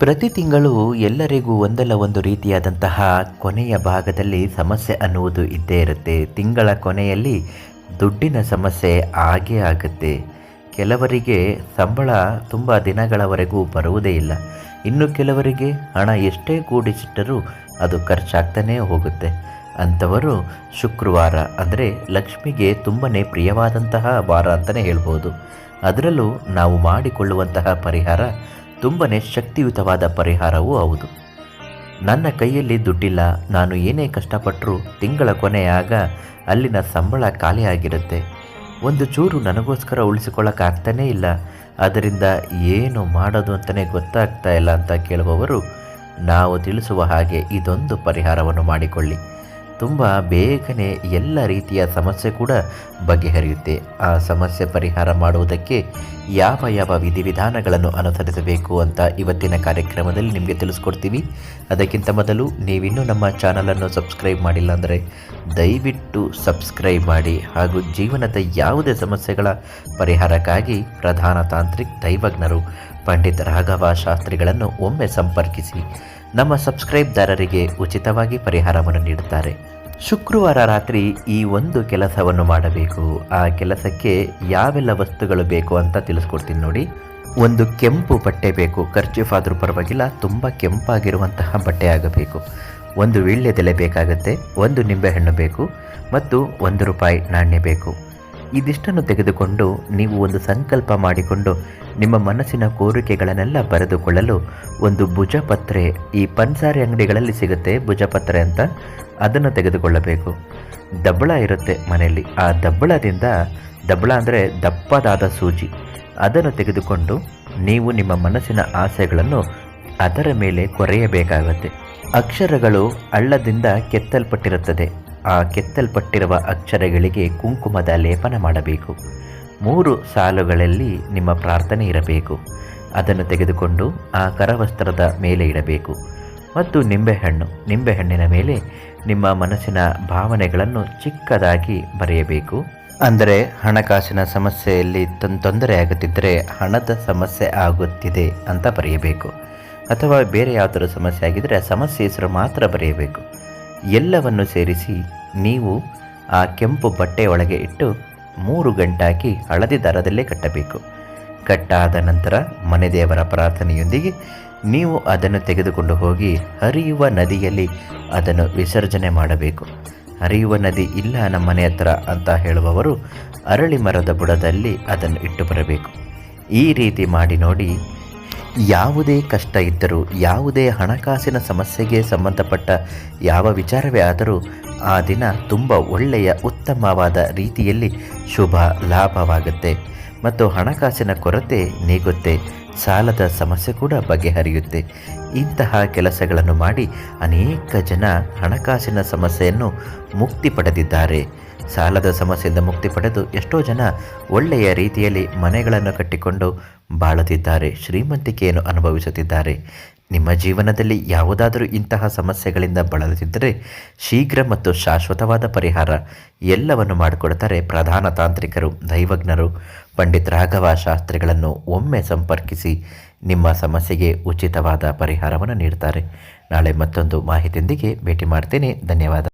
ಪ್ರತಿ ತಿಂಗಳು ಎಲ್ಲರಿಗೂ ಒಂದಲ್ಲ ಒಂದು ರೀತಿಯಾದಂತಹ ಕೊನೆಯ ಭಾಗದಲ್ಲಿ ಸಮಸ್ಯೆ ಅನ್ನುವುದು ಇದ್ದೇ ಇರುತ್ತೆ. ತಿಂಗಳ ಕೊನೆಯಲ್ಲಿ ದುಡ್ಡಿನ ಸಮಸ್ಯೆ ಆಗೇ ಆಗುತ್ತೆ. ಕೆಲವರಿಗೆ ಸಂಬಳ ತುಂಬ ದಿನಗಳವರೆಗೂ ಬರುವುದೇ ಇಲ್ಲ. ಇನ್ನು ಕೆಲವರಿಗೆ ಹಣ ಎಷ್ಟೇ ಕೂಡಿಸಿಟ್ಟರೂ ಅದು ಖರ್ಚಾಗ್ತಾನೇ ಹೋಗುತ್ತೆ. ಅಂಥವರು ಶುಕ್ರವಾರ ಅಂದರೆ ಲಕ್ಷ್ಮಿಗೆ ತುಂಬನೇ ಪ್ರಿಯವಾದಂತಹ ವಾರ ಅಂತಲೇ ಹೇಳ್ಬೋದು. ಅದರಲ್ಲೂ ನಾವು ಮಾಡಿಕೊಳ್ಳುವಂತಹ ಪರಿಹಾರ ತುಂಬನೇ ಶಕ್ತಿಯುತವಾದ ಪರಿಹಾರವೂ ಹೌದು. ನನ್ನ ಕೈಯಲ್ಲಿ ದುಡ್ಡಿಲ್ಲ, ನಾನು ಏನೇ ಕಷ್ಟಪಟ್ಟರೂ ತಿಂಗಳ ಕೊನೆಯಾಗ ಅಲ್ಲಿನ ಸಂಬಳ ಖಾಲಿಯಾಗಿರುತ್ತೆ ಒಂದು ಚೂರು ನನಗೋಸ್ಕರ ಉಳಿಸಿಕೊಳ್ಳೋಕ್ಕಾಗ್ತಾನೇ ಇಲ್ಲ. ಅದರಿಂದ ಏನು ಮಾಡೋದು ಅಂತಲೇ ಗೊತ್ತಾಗ್ತಾ ಇಲ್ಲ ಅಂತ ಕೇಳುವವರು, ನಾವು ತಿಳಿಸುವ ಹಾಗೆ ಇದೊಂದು ಪರಿಹಾರವನ್ನು ಮಾಡಿಕೊಳ್ಳಿ. ತುಂಬ ಬೇಗನೆ ಎಲ್ಲ ರೀತಿಯ ಸಮಸ್ಯೆ ಕೂಡ ಬಗೆಹರಿಯುತ್ತೆ. ಆ ಸಮಸ್ಯೆ ಪರಿಹಾರ ಮಾಡುವುದಕ್ಕೆ ಯಾವ ಯಾವ ವಿಧಿವಿಧಾನಗಳನ್ನು ಅನುಸರಿಸಬೇಕು ಅಂತ ಇವತ್ತಿನ ಕಾರ್ಯಕ್ರಮದಲ್ಲಿ ನಿಮಗೆ ತಿಳಿಸ್ಕೊಡ್ತೀವಿ. ಅದಕ್ಕಿಂತ ಮೊದಲು ನೀವಿನ್ನೂ ನಮ್ಮ ಚಾನಲನ್ನು ಸಬ್ಸ್ಕ್ರೈಬ್ ಮಾಡಿಲ್ಲ ಅಂದರೆ ದಯವಿಟ್ಟು ಸಬ್ಸ್ಕ್ರೈಬ್ ಮಾಡಿ ಹಾಗೂ ಜೀವನದ ಯಾವುದೇ ಸಮಸ್ಯೆಗಳ ಪರಿಹಾರಕ್ಕಾಗಿ ಪ್ರಧಾನ ತಾಂತ್ರಿಕ್ ದೈವಜ್ಞರು ಪಂಡಿತ ರಾಘವ ಶಾಸ್ತ್ರಿಗಳನ್ನು ಒಮ್ಮೆ ಸಂಪರ್ಕಿಸಿ. ನಮ್ಮ ಸಬ್ಸ್ಕ್ರೈಬ್ದಾರರಿಗೆ ಉಚಿತವಾಗಿ ಪರಿಹಾರವನ್ನು ನೀಡುತ್ತಾರೆ. ಶುಕ್ರವಾರ ರಾತ್ರಿ ಈ ಒಂದು ಕೆಲಸವನ್ನು ಮಾಡಬೇಕು. ಆ ಕೆಲಸಕ್ಕೆ ಯಾವೆಲ್ಲ ವಸ್ತುಗಳು ಬೇಕು ಅಂತ ತಿಳಿಸ್ಕೊಡ್ತೀನಿ ನೋಡಿ. ಒಂದು ಕೆಂಪು ಬಟ್ಟೆ ಬೇಕು. ಖರ್ಚೀಫ್ ಆದರೂ ಪರವಾಗಿಲ್ಲ, ತುಂಬ ಕೆಂಪಾಗಿರುವಂತಹ ಬಟ್ಟೆ ಆಗಬೇಕು. ಒಂದು ವೀಳ್ಯದೆಲೆ ಬೇಕಾಗುತ್ತೆ, ಒಂದು ನಿಂಬೆಹಣ್ಣು ಬೇಕು, ಮತ್ತು ಒಂದು ರೂಪಾಯಿ ನಾಣ್ಯ ಬೇಕು. ಇದಿಷ್ಟನ್ನು ತೆಗೆದುಕೊಂಡು ನೀವು ಒಂದು ಸಂಕಲ್ಪ ಮಾಡಿಕೊಂಡು ನಿಮ್ಮ ಮನಸ್ಸಿನ ಕೋರಿಕೆಗಳನ್ನೆಲ್ಲ ಬರೆದುಕೊಳ್ಳಲು ಒಂದು ಭುಜಪತ್ರೆ, ಈ ಪನ್ಸಾರಿ ಅಂಗಡಿಗಳಲ್ಲಿ ಸಿಗುತ್ತೆ ಭುಜಪತ್ರೆ ಅಂತ ಅದನ್ನು ತೆಗೆದುಕೊಳ್ಳಬೇಕು. ದಬ್ಬಳ ಇರುತ್ತೆ ಮನೆಯಲ್ಲಿ. ಆ ದಬ್ಬಳದಿಂದ, ದಬ್ಬಳ ಅಂದರೆ ದಪ್ಪದಾದ ಸೂಜಿ. ಅದನ್ನು ತೆಗೆದುಕೊಂಡು ನೀವು ನಿಮ್ಮ ಮನಸ್ಸಿನ ಆಸೆಗಳನ್ನು ಅದರ ಮೇಲೆ ಕೊರೆಯಬೇಕಾಗುತ್ತೆ. ಅಕ್ಷರಗಳು ಹಳ್ಳದಿಂದ ಕೆತ್ತಲ್ಪಟ್ಟಿರುತ್ತದೆ. ಆ ಕೆತ್ತಲ್ಪಟ್ಟಿರುವ ಅಕ್ಷರಗಳಿಗೆ ಕುಂಕುಮದ ಲೇಪನ ಮಾಡಬೇಕು. ಮೂರು ಸಾಲುಗಳಲ್ಲಿ ನಿಮ್ಮ ಪ್ರಾರ್ಥನೆ ಇರಬೇಕು. ಅದನ್ನು ತೆಗೆದುಕೊಂಡು ಆ ಕರವಸ್ತ್ರದ ಮೇಲೆ ಇಡಬೇಕು. ಮತ್ತು ನಿಂಬೆಹಣ್ಣು, ನಿಂಬೆಹಣ್ಣಿನ ಮೇಲೆ ನಿಮ್ಮ ಮನಸ್ಸಿನ ಭಾವನೆಗಳನ್ನು ಚಿಕ್ಕದಾಗಿ ಬರೆಯಬೇಕು. ಅಂದರೆ ಹಣಕಾಸಿನ ಸಮಸ್ಯೆಯಲ್ಲಿ ತೊಂದರೆ ಆಗುತ್ತಿದ್ದರೆ ಹಣದ ಸಮಸ್ಯೆ ಆಗುತ್ತಿದೆ ಅಂತ ಬರೆಯಬೇಕು. ಅಥವಾ ಬೇರೆ ಯಾವುದಾದ್ರೂ ಸಮಸ್ಯೆ ಆಗಿದ್ದರೆ ಸಮಸ್ಯೆ ಹೆಸರು ಮಾತ್ರ ಬರೆಯಬೇಕು. ಎಲ್ಲವನ್ನು ಸೇರಿಸಿ ನೀವು ಆ ಕೆಂಪು ಬಟ್ಟೆಯೊಳಗೆ ಇಟ್ಟು ಮೂರು ಗಂಟಾಕಿ ಹಳದಿ ದರದಲ್ಲೇ ಕಟ್ಟಬೇಕು. ಕಟ್ಟಾದ ನಂತರ ಮನೆದೇವರ ಪ್ರಾರ್ಥನೆಯೊಂದಿಗೆ ನೀವು ಅದನ್ನು ತೆಗೆದುಕೊಂಡು ಹೋಗಿ ಹರಿಯುವ ನದಿಯಲ್ಲಿ ಅದನ್ನು ವಿಸರ್ಜನೆ ಮಾಡಬೇಕು. ಹರಿಯುವ ನದಿ ಇಲ್ಲ ನಮ್ಮ ಮನೆ ಹತ್ರ ಅಂತ ಹೇಳುವವರು ಅರಳಿ ಮರದ ಬುಡದಲ್ಲಿ ಅದನ್ನು ಇಟ್ಟು ಬರಬೇಕು. ಈ ರೀತಿ ಮಾಡಿ ನೋಡಿ ಯಾವುದೇ ಕಷ್ಟ ಇದ್ದರೂ, ಯಾವುದೇ ಹಣಕಾಸಿನ ಸಮಸ್ಯೆಗೆ ಸಂಬಂಧಪಟ್ಟ ಯಾವ ವಿಚಾರವೇ ಆದರೂ, ಆ ದಿನ ತುಂಬ ಒಳ್ಳೆಯ, ಉತ್ತಮವಾದ ರೀತಿಯಲ್ಲಿ ಶುಭ ಲಾಭವಾಗುತ್ತೆ. ಮತ್ತು ಹಣಕಾಸಿನ ಕೊರತೆ ನೀಗುತ್ತೆ. ಸಾಲದ ಸಮಸ್ಯೆ ಕೂಡ ಬಗೆಹರಿಯುತ್ತೆ. ಇಂತಹ ಕೆಲಸಗಳನ್ನು ಮಾಡಿ ಅನೇಕ ಜನ ಹಣಕಾಸಿನ ಸಮಸ್ಯೆಯನ್ನು ಮುಕ್ತಿ ಪಡೆದಿದ್ದಾರೆ. ಸಾಲದ ಸಮಸ್ಯೆಯಿಂದ ಮುಕ್ತಿ ಪಡೆದು ಎಷ್ಟೋ ಜನ ಒಳ್ಳೆಯ ರೀತಿಯಲ್ಲಿ ಮನೆಗಳನ್ನು ಕಟ್ಟಿಕೊಂಡು ಬಾಳುತ್ತಿದ್ದಾರೆ ಶ್ರೀಮಂತಿಕೆಯನ್ನು ಅನುಭವಿಸುತ್ತಿದ್ದಾರೆ. ನಿಮ್ಮ ಜೀವನದಲ್ಲಿ ಯಾವುದಾದರೂ ಇಂತಹ ಸಮಸ್ಯೆಗಳಿಂದ ಬಳಲುತ್ತಿದ್ದರೆ ಶೀಘ್ರ ಮತ್ತು ಶಾಶ್ವತವಾದ ಪರಿಹಾರ ಎಲ್ಲವನ್ನು ಮಾಡಿಕೊಡುತ್ತಾರೆ ಪ್ರಧಾನ ತಾಂತ್ರಿಕರು, ದೈವಜ್ಞರು. ಪಂಡಿತ್ ರಾಘವ ಶಾಸ್ತ್ರಿಗಳನ್ನು ಒಮ್ಮೆ ಸಂಪರ್ಕಿಸಿ ನಿಮ್ಮ ಸಮಸ್ಯೆಗೆ ಉಚಿತವಾದ ಪರಿಹಾರವನ್ನು ನೀಡ್ತಾರೆ ನಾಳೆ ಮತ್ತೊಂದು ಮಾಹಿತಿಯೊಂದಿಗೆ ಭೇಟಿ ಮಾಡ್ತೇನೆ. ಧನ್ಯವಾದ.